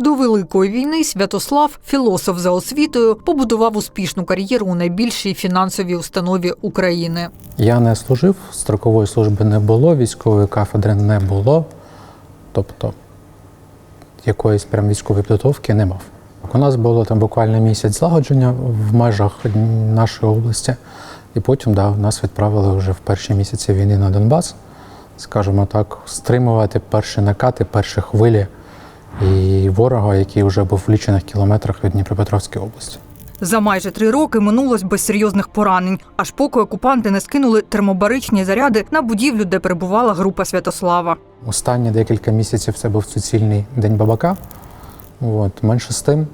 До Великої війни Святослав, філософ за освітою, побудував успішну кар'єру у найбільшій фінансовій установі України. Я не служив, строкової служби не було, військової кафедри не було. Тобто якоїсь прям військової підготовки не мав. У нас було там буквально місяць злагодження в межах нашої області, і потім да, нас відправили вже в перші місяці війни на Донбас, скажімо так, стримувати перші накати, перші хвилі і ворога, який вже був в лічених кілометрах від Дніпропетровської області. За майже три роки минулось без серйозних поранень, аж поки окупанти не скинули термобаричні заряди на будівлю, де перебувала група Святослава. Останні декілька місяців це був суцільний день бабака. От, менше з тим,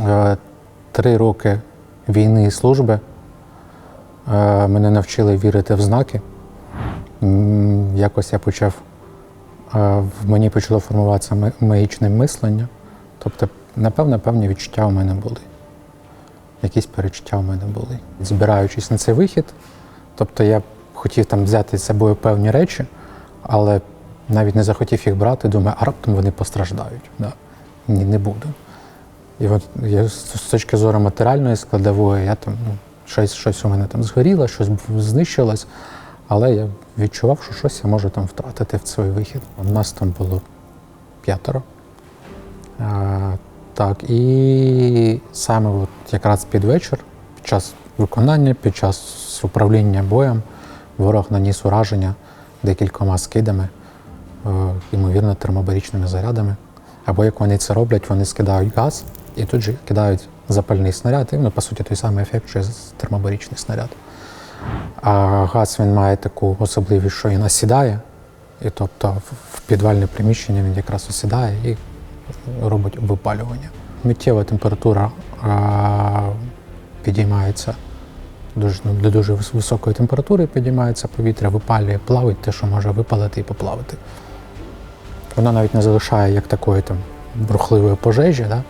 е, три роки війни і служби е, мене навчили вірити в знаки. Якось я почав, в мені почало формуватися ма- магічне мислення. Тобто, напевно, певні відчуття у мене були. Якісь перечуття у мене були. Збираючись на цей вихід, тобто я хотів там взяти з собою певні речі, але навіть не захотів їх брати, думаю, а раптом вони постраждають. Да? Ні, не буду. І от я з точки зору матеріальної складової, я там ну, щось, щось у мене там згоріло, щось знищилось, але я відчував, що щось я можу там втратити в свій вихід. У нас там було п'ятеро. А, так, і саме от якраз під вечір, під час виконання, під час управління боєм, ворог наніс ураження декількома скидами, е, ймовірно, термобарічними зарядами. Або як вони це роблять, вони скидають газ і тут же кидають запальний снаряд, і ну, по суті той самий ефект, що термобарічний снаряд. А газ він має таку особливість, що він осідає, і тобто в- підвальне приміщення він якраз осідає і робить випалювання. Миттєва температура а, підіймається дуже, ну, до дуже високої температури підіймається повітря, випалює, плавить те, що може випалити і поплавити. Вона навіть не залишає як такої там бурхливої пожежі, да?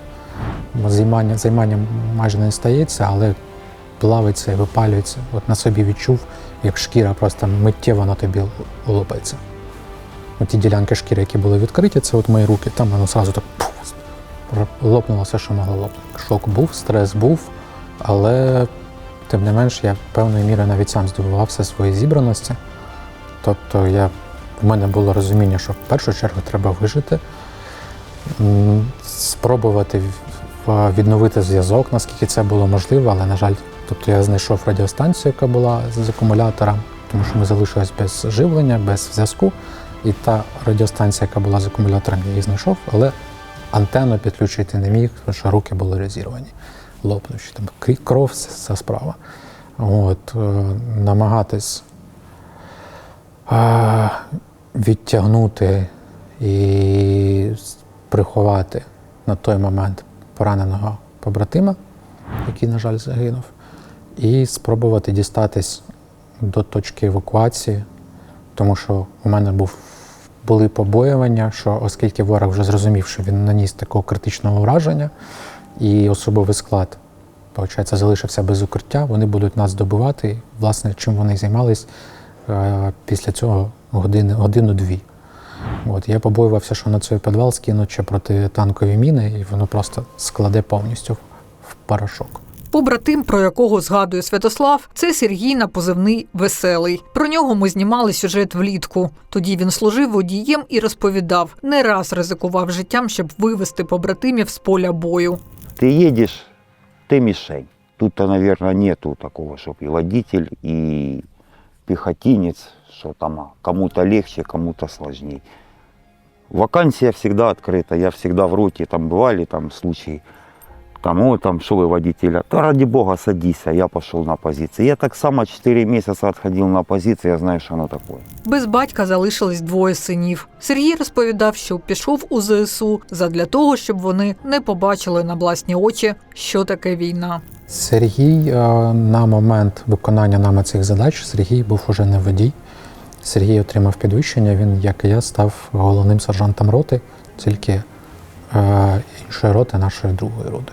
Займання, займання майже не стається, але плавиться і випалюється. От на собі відчув, як шкіра просто миттєво на тобі лопається. Ті ділянки шкіри, які були відкриті, це от мої руки, там воно одразу так пух, лопнуло все, що могло лопнути. Шок був, стрес був, але тим не менш я певною мірою навіть сам здивувався своєї зібраності. Тобто я, в мене було розуміння, що в першу чергу треба вижити, спробувати відновити зв'язок, наскільки це було можливо, але, на жаль, тобто я знайшов радіостанцію, яка була з акумулятора, тому що ми залишились без живлення, без зв'язку. І та радіостанція, яка була з акумулятором, я її знайшов, але антенну підключити не міг, тому що руки були розірвані, лопнучі, там кров це справа. От, е, намагатись е, відтягнути і приховати на той момент пораненого побратима, який, на жаль, загинув, і спробувати дістатись до точки евакуації, тому що у мене був, були побоювання, що оскільки ворог вже зрозумів, що він наніс такого критичного ураження, і особовий склад, виходить, залишився без укриття, вони будуть нас добивати. Власне, чим вони займались е, після цього годину-дві. От, я побоювався, що на цей підвал скинуть ще протитанкові міни, і воно просто складе повністю в порошок. Побратим, про якого згадує Святослав, це Сергій на позивний Веселий. Про нього ми знімали сюжет влітку. Тоді він служив водієм і розповідав, не раз ризикував життям, щоб вивести побратимів з поля бою. Ты едешь, ты мишень. Тут-то, наверное, нету такого, чтобы и водитель, и пехотинец, что там а, кому-то легче, кому-то сложнее. Вакансия всегда открыта, я всегда в роте, там бывали там случаи, там, о, там, что вы водителя, да ради бога садись, а я пошел на позиции. Я так само 4 месяца отходил на позиции, я знаю, что оно такое. Без батька залишились двоє синів. Сергій розповідав, що пішов у ЗСУ задля того, щоб вони не побачили на власні очі, що таке війна. Сергій е, на момент виконання нами цих задач Сергій був уже не водій. Сергій отримав підвищення. Він, як і я, став головним сержантом роти, тільки е, іншої роти, нашої другої роти.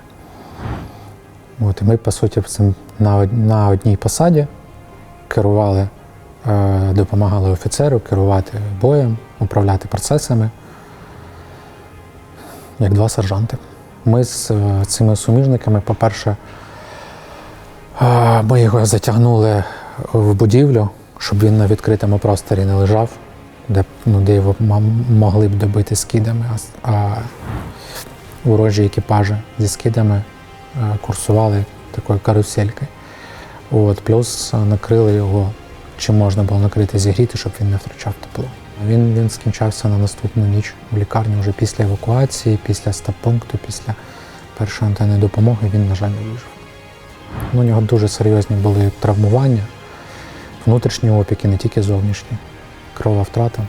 От, і ми, по суті, цим на, одній посаді керували, е, допомагали офіцеру керувати боєм, управляти процесами. як два сержанти. Ми з е, цими суміжниками, по-перше, е, ми його затягнули в будівлю, щоб він на відкритому просторі не лежав, де, ну, де його могли б добити скидами, а а ворожі екіпажі зі скидами курсували такою каруселькою. От, плюс е, накрили його, чим можна було накрити зігріти, щоб він не втрачав тепло. Він, він скінчався на наступну ніч в лікарні вже після евакуації, після стаб-пункту, після першої антенної допомоги він, на жаль, не вижив. Ну, у нього дуже серйозні були травмування, внутрішні опіки, не тільки зовнішні, крова втрата.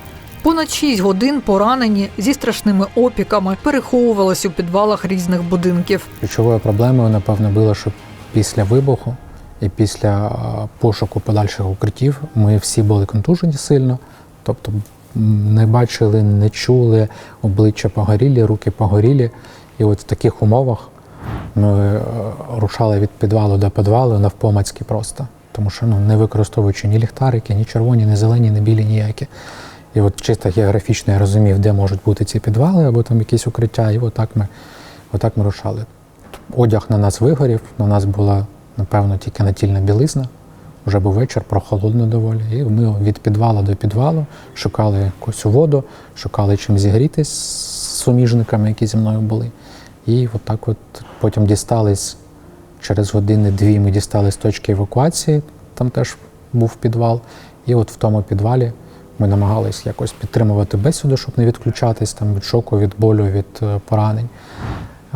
Понад 6 годин поранені зі страшними опіками переховувалися у підвалах різних будинків. Ключовою проблемою, напевно, було, що після вибуху і після пошуку подальших укриттів ми всі були контужені сильно, тобто не бачили, не чули, обличчя погорілі, руки погорілі. І от в таких умовах ми е, рушали від підвалу до підвалу навпомацьки просто. Тому що ну, не використовуючи ні ліхтарики, ні червоні, ні зелені, ні білі, ніякі. І от чисто географічно я розумів, де можуть бути ці підвали або там якісь укриття, і отак ми, отак ми рушали. Одяг на нас вигорів, на нас була, напевно, тільки натільна білизна. Вже був вечір, прохолодно доволі. І ми від підвалу до підвалу шукали якусь воду, шукали чим зігрітись з суміжниками, які зі мною були. І отак от потім дістались через години-дві ми дістались з точки евакуації, там теж був підвал. І от в тому підвалі ми намагались якось підтримувати бесіду, щоб не відключатись там, від шоку, від болю, від е, поранень.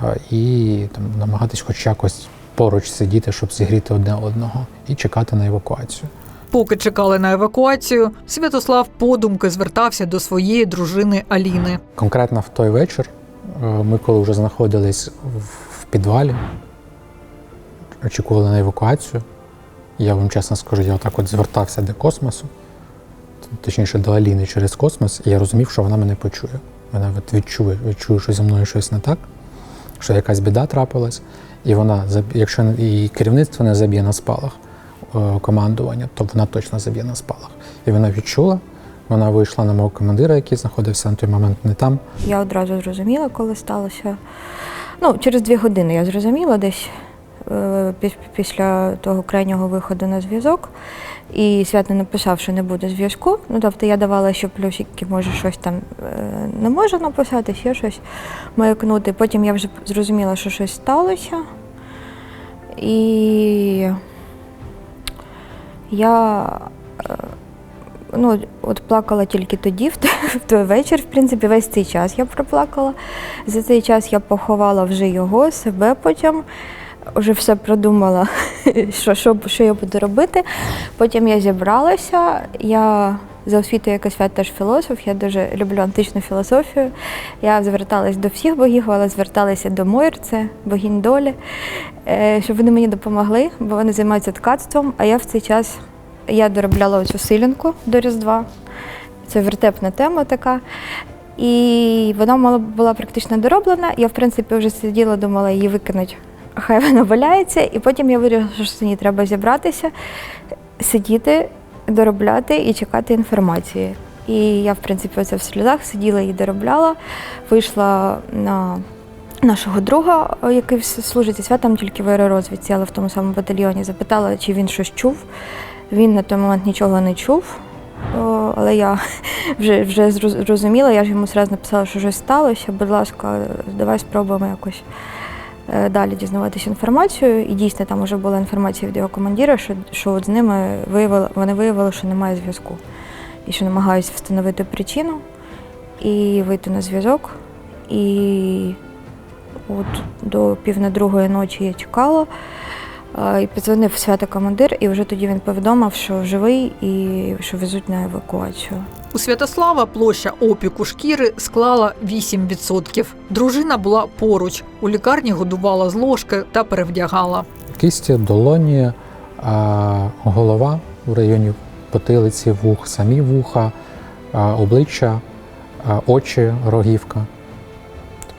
Е, І там, намагатись хоч якось поруч сидіти, щоб зігріти одне одного, і чекати на евакуацію. Поки чекали на евакуацію, Святослав подумки звертався до своєї дружини Аліни. Конкретно в той вечір, е, ми коли вже знаходились в- в підвалі, очікували на евакуацію. Я вам чесно скажу, я отак от звертався до космосу, точніше до Аліни через космос, і я розумів, що вона мене почує. Вона відчує, відчує, що зі мною щось не так, що якась біда трапилась, і вона, якщо і керівництво не заб'є на спалах е, командування, то вона точно заб'є на спалах. І вона відчула, вона вийшла на мого командира, який знаходився на той момент не там. Я одразу зрозуміла, коли сталося. Ну, через дві години я зрозуміла десь після того крайнього виходу на зв'язок. І свято написав, що не буде зв'язку. Ну, тобто я давала ще плюсики, може щось там е, не можу написати, ще щось маякнути. Потім я вже зрозуміла, що щось сталося. І я е, ну, от плакала тільки тоді, в той вечір, в принципі, весь цей час я проплакала. За цей час я поховала вже його, себе потім. Вже все продумала, що, що, що я буду робити. Потім я зібралася. Я за освітою як свят теж філософ, я дуже люблю античну філософію. Я зверталась до всіх богів, але зверталася до Мойр, це богінь долі, е, щоб вони мені допомогли, бо вони займаються ткацтвом, а я в цей час я доробляла оцю силінку до Різдва. Це вертепна тема така. І вона була практично дороблена. Я, в принципі, вже сиділа, думала її викинути. Хай вона валяється. І потім я вирішила, що з ній треба зібратися, сидіти, доробляти і чекати інформації. І я, в принципі, оце в сльозах сиділа і доробляла. Вийшла на нашого друга, який служить святом тільки в аеророзвідці, але в тому самому батальйоні, запитала, чи він щось чув. Він на той момент нічого не чув. Але я вже, вже зрозуміла, я ж йому одразу написала, що щось сталося. Будь ласка, давай спробуємо якось далі дізнаватися інформацію. І дійсно там вже була інформація від його командира, що, що от з ними виявили, вони виявили, що немає зв'язку. І що намагаються встановити причину і вийти на зв'язок. І от до пів на другої ночі я чекала. І подзвонив свято командир, і вже тоді він повідомив, що живий і що везуть на евакуацію. У Святослава площа опіку шкіри склала 8%. Дружина була поруч. У лікарні годувала з ложки та перевдягала. Кисті, долоні, голова в районі потилиці, вух, самі вуха, обличчя, очі, рогівка.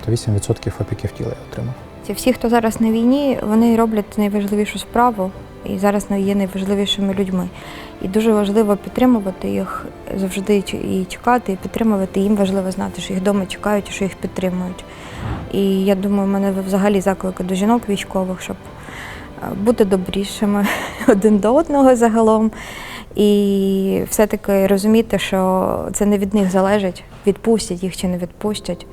Тобто 8% опіків тіла я отримав. Всі, хто зараз на війні, вони роблять найважливішу справу і зараз є найважливішими людьми. І дуже важливо підтримувати їх завжди і чекати, і підтримувати. Їм важливо знати, що їх вдома чекають і що їх підтримують. І я думаю, у мене взагалі заклики до жінок військових, щоб е, бути добрішими один до одного загалом. І все-таки розуміти, що це не від них залежить, відпустять їх чи не відпустять.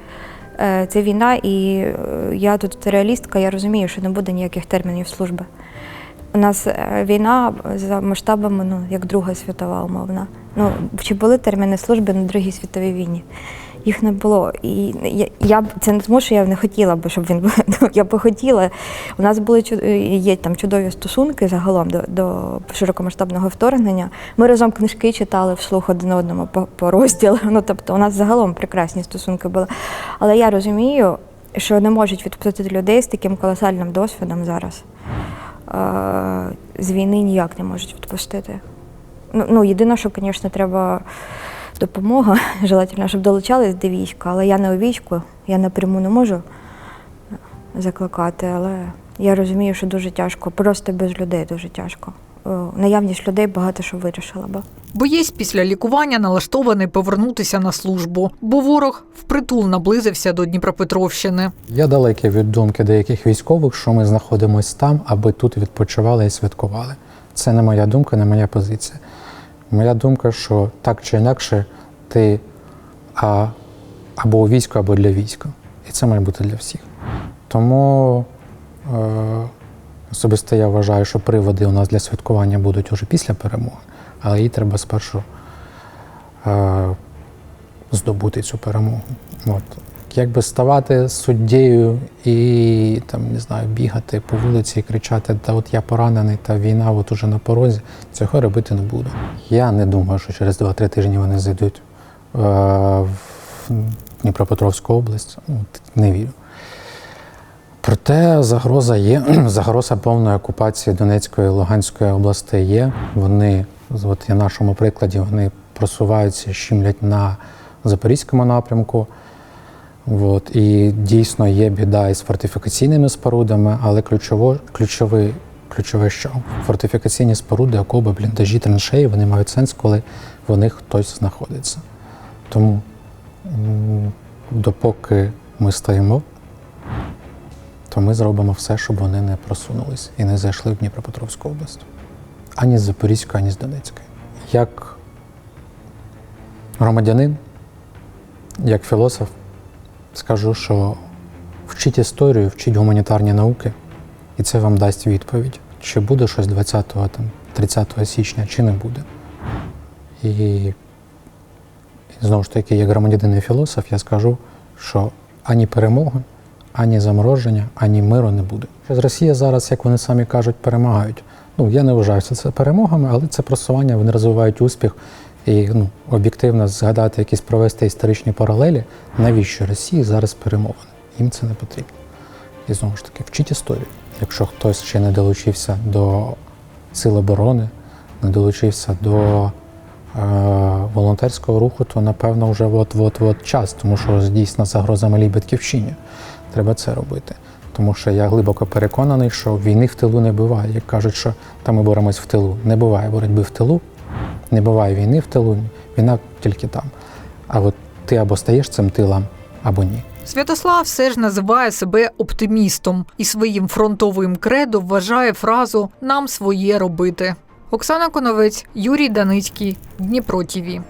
Е, Це війна, і е, я тут реалістка, я розумію, що не буде ніяких термінів служби. У нас е, війна за масштабами, ну, як Друга світова умовна. Ну, чи були терміни служби на Другій світовій війні? Їх не було. І я, б це не тому, що я не хотіла би, щоб він був. Я би хотіла. У нас були є там чудові стосунки загалом до, до широкомасштабного вторгнення. Ми разом книжки читали вслух один одному по, по розділу. Ну тобто, у нас загалом прекрасні стосунки були. Але я розумію, що не можуть відпустити людей з таким колосальним досвідом зараз. Е, З війни ніяк не можуть відпустити. Ну, ну єдине, що, звісно, треба допомога. Желательно, щоб долучались до війська, але я не у війську, я напряму не можу закликати, але я розумію, що дуже тяжко, просто без людей дуже тяжко. Е, Наявність людей багато що вирішила би. Боєць після лікування налаштований повернутися на службу, бо ворог впритул наблизився до Дніпропетровщини. Я далекий від думки деяких військових, що ми знаходимося там, аби тут відпочивали і святкували. Це не моя думка, не моя позиція. Моя думка, що так чи інакше ти а, або у війську, або для війська. І це має бути для всіх. Тому е, особисто я вважаю, що приводи у нас для святкування будуть уже після перемоги, але їй треба спершу е, здобути цю перемогу. От. Якби ставати суддєю і там, не знаю, бігати по вулиці і кричати, та от я поранений, та війна от уже на порозі, цього робити не буду. Я не думаю, що через 2-3 тижні вони зайдуть е, в Дніпропетровську область. Ну, не вірю. Проте загроза є, загроза повної окупації Донецької і Луганської областей є. Вони, от на нашому прикладі, вони просуваються, щемлять на Запорізькому напрямку. От, і дійсно є біда із фортифікаційними спорудами, але ключово, ключове, ключове що? Фортифікаційні споруди, окоби, бліндажі, траншеї, вони мають сенс, коли в них хтось знаходиться. Тому допоки ми стоїмо, то ми зробимо все, щоб вони не просунулись і не зайшли в Дніпропетровську область. Ані з Запорізької, ані з Донецької. Як громадянин, як філософ, скажу, що вчіть історію, вчіть гуманітарні науки, і це вам дасть відповідь, чи буде щось 20-го, там, 30 січня, чи не буде. І, і знову ж таки, як громадянин філософ, я скажу, що ані перемоги, ані замороження, ані миру не буде. З Росія зараз, як вони самі кажуть, перемагають. Ну, я не вважаю що це перемогами, але це просування, вони розвивають успіх. І ну, об'єктивно згадати якісь провести історичні паралелі, навіщо Росії зараз перемовини? Їм це не потрібно. І знову ж таки, вчіть історію. Якщо хтось ще не долучився до Сил оборони, не долучився до е, волонтерського руху, то напевно вже от-от-от час, тому що дійсно загроза малій батьківщині. Треба це робити. Тому що я глибоко переконаний, що війни в тилу не буває. Як кажуть, що там ми боремось в тилу. Не буває боротьби в тилу, не буває війни в тилу, війна тільки там. А от ти або стаєш цим тилом, або ні. Святослав все ж називає себе оптимістом і своїм фронтовим кредо вважає фразу Нам своє робити. Оксана Коновець, Юрій Даницький, Дніпро ТІВІ.